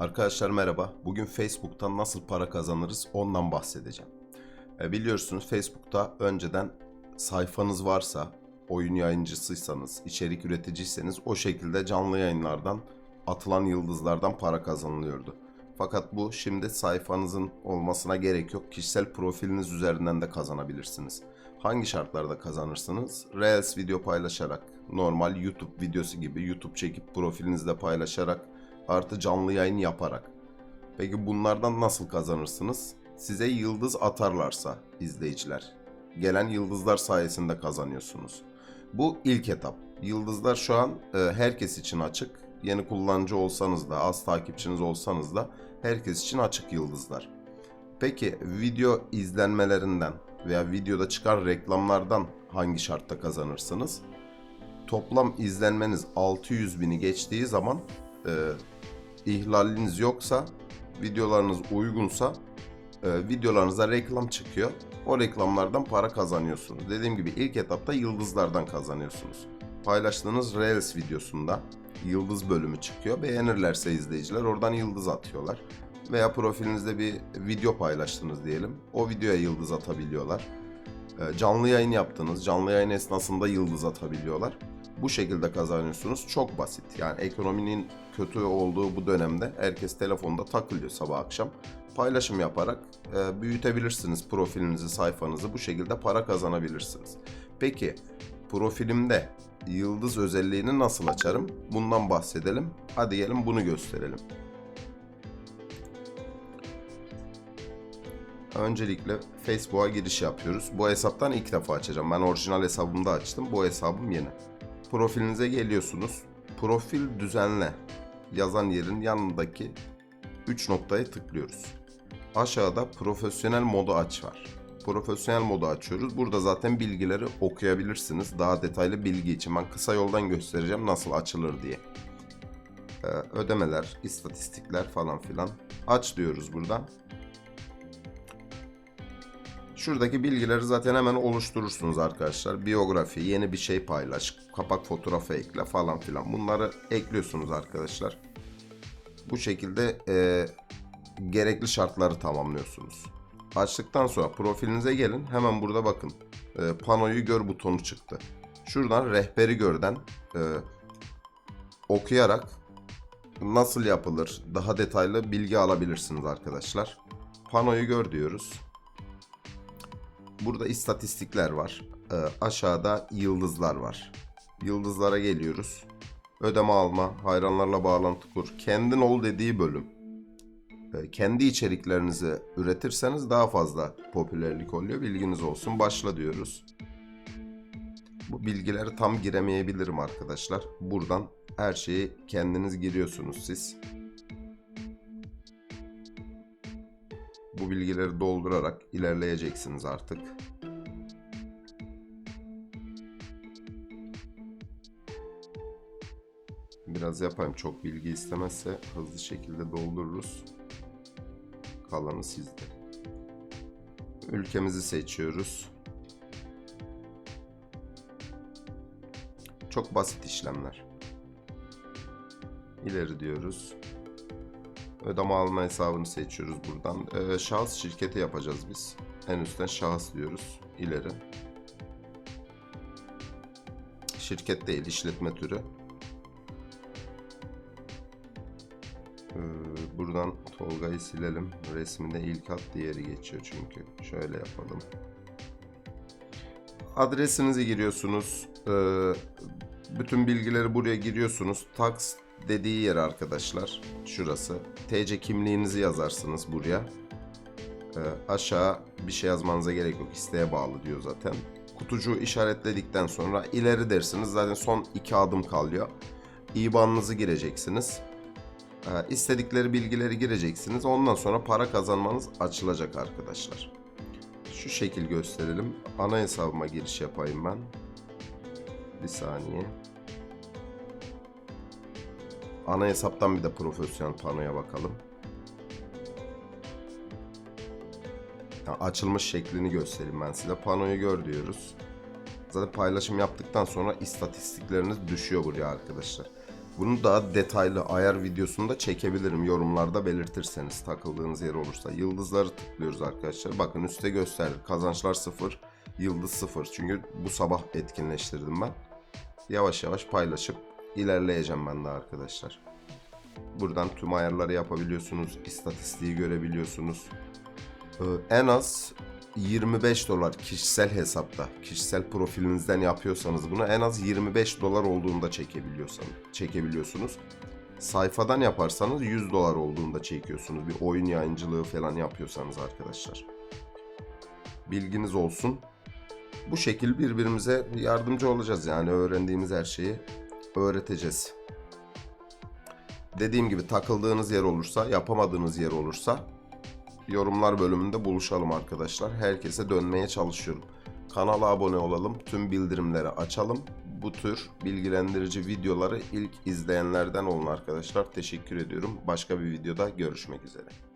Arkadaşlar merhaba. Bugün Facebook'tan nasıl para kazanırız ondan bahsedeceğim. E, biliyorsunuz Facebook'ta önceden sayfanız varsa, oyun yayıncısıysanız, içerik üreticiyseniz o şekilde canlı yayınlardan atılan yıldızlardan para kazanılıyordu. Fakat bu şimdi sayfanızın olmasına gerek yok. Kişisel profiliniz üzerinden de kazanabilirsiniz. Hangi şartlarda kazanırsınız? Reels video paylaşarak, normal YouTube videosu gibi YouTube çekip profilinizde paylaşarak, artı canlı yayın yaparak. Peki bunlardan nasıl kazanırsınız? Size yıldız atarlarsa izleyiciler. Gelen yıldızlar sayesinde kazanıyorsunuz. Bu ilk etap. Yıldızlar şu an e, herkes için açık. Yeni kullanıcı olsanız da, az takipçiniz olsanız da herkes için açık yıldızlar. Peki video izlenmelerinden veya videoda çıkan reklamlardan hangi şartta kazanırsınız? Toplam izlenmeniz 600 bini geçtiği zaman e, ihlaliniz yoksa, videolarınız uygunsa e, videolarınıza reklam çıkıyor. O reklamlardan para kazanıyorsunuz. Dediğim gibi ilk etapta yıldızlardan kazanıyorsunuz. Paylaştığınız Reels videosunda yıldız bölümü çıkıyor. Beğenirlerse izleyiciler oradan yıldız atıyorlar. Veya profilinizde bir video paylaştınız diyelim. O videoya yıldız atabiliyorlar. E, Canlı yayın yaptınız. Canlı yayın esnasında yıldız atabiliyorlar. Bu şekilde kazanıyorsunuz. Çok basit. Yani ekonominin kötü olduğu bu dönemde herkes telefonda takılıyor sabah akşam. Paylaşım yaparak e, büyütebilirsiniz profilinizi, sayfanızı. Bu şekilde para kazanabilirsiniz. Peki profilimde yıldız özelliğini nasıl açarım? Bundan bahsedelim. Hadi gelin bunu gösterelim. Öncelikle Facebook'a giriş yapıyoruz. Bu hesaptan ilk defa açacağım. Ben orijinal hesabımda açtım. Bu hesabım yeni. Profilinize geliyorsunuz. Profil düzenle yazan yerin yanındaki 3 noktaya tıklıyoruz. Aşağıda profesyonel modu aç var. Profesyonel modu açıyoruz. Burada zaten bilgileri okuyabilirsiniz. Daha detaylı bilgi için ben kısa yoldan göstereceğim nasıl açılır diye. Ee, ödemeler, istatistikler falan filan. Aç diyoruz buradan. Şuradaki bilgileri zaten hemen oluşturursunuz arkadaşlar. Biyografi, yeni bir şey paylaş, kapak fotoğrafı ekle falan filan. Bunları ekliyorsunuz arkadaşlar. Bu şekilde e, gerekli şartları tamamlıyorsunuz. Açtıktan sonra profilinize gelin. Hemen burada bakın. E, panoyu gör butonu çıktı. Şuradan rehberi görden e, okuyarak nasıl yapılır daha detaylı bilgi alabilirsiniz arkadaşlar. Panoyu gör diyoruz. Burada istatistikler var. Ee, aşağıda yıldızlar var. Yıldızlara geliyoruz. Ödeme alma, hayranlarla bağlantı kur. Kendin ol dediği bölüm. Ee, kendi içeriklerinizi üretirseniz daha fazla popülerlik oluyor. Bilginiz olsun. Başla diyoruz. Bu bilgileri tam giremeyebilirim arkadaşlar. Buradan her şeyi kendiniz giriyorsunuz siz. Bu bilgileri doldurarak ilerleyeceksiniz artık. Biraz yapayım çok bilgi istemezse hızlı şekilde doldururuz. Kalanı sizde. Ülkemizi seçiyoruz. Çok basit işlemler. İleri diyoruz. Ödeme alma hesabını seçiyoruz buradan. Ee, şahıs şirketi yapacağız biz. En üstten şahıs diyoruz. İleri. Şirket değil, işletme türü. Ee, buradan Tolga'yı silelim. Resminde ilk at diğeri geçiyor çünkü. Şöyle yapalım. Adresinizi giriyorsunuz. Ee, bütün bilgileri buraya giriyorsunuz. Tax dediği yer arkadaşlar. Şurası. TC kimliğinizi yazarsınız buraya. Ee, aşağı bir şey yazmanıza gerek yok. İsteğe bağlı diyor zaten. Kutucuğu işaretledikten sonra ileri dersiniz. Zaten son iki adım kalıyor. IBAN'ınızı gireceksiniz. Ee, istedikleri bilgileri gireceksiniz. Ondan sonra para kazanmanız açılacak arkadaşlar. Şu şekil gösterelim. Ana hesabıma giriş yapayım ben. Bir saniye. Ana hesaptan bir de profesyonel panoya bakalım. Ya açılmış şeklini göstereyim ben size. Panoyu gör diyoruz. Zaten paylaşım yaptıktan sonra istatistikleriniz düşüyor buraya arkadaşlar. Bunu daha detaylı ayar videosunu da çekebilirim. Yorumlarda belirtirseniz takıldığınız yer olursa. Yıldızları tıklıyoruz arkadaşlar. Bakın üstte gösterdi. Kazançlar 0, yıldız 0. Çünkü bu sabah etkinleştirdim ben. Yavaş yavaş paylaşıp ilerleyeceğim ben de arkadaşlar. Buradan tüm ayarları yapabiliyorsunuz. istatistiği görebiliyorsunuz. Ee, en az 25 dolar kişisel hesapta, kişisel profilinizden yapıyorsanız bunu en az 25 dolar olduğunda çekebiliyorsanız, çekebiliyorsunuz. Sayfadan yaparsanız 100 dolar olduğunda çekiyorsunuz. Bir oyun yayıncılığı falan yapıyorsanız arkadaşlar. Bilginiz olsun. Bu şekil birbirimize yardımcı olacağız yani öğrendiğimiz her şeyi öğreteceğiz. Dediğim gibi takıldığınız yer olursa, yapamadığınız yer olursa yorumlar bölümünde buluşalım arkadaşlar. Herkese dönmeye çalışıyorum. Kanala abone olalım, tüm bildirimleri açalım. Bu tür bilgilendirici videoları ilk izleyenlerden olun arkadaşlar. Teşekkür ediyorum. Başka bir videoda görüşmek üzere.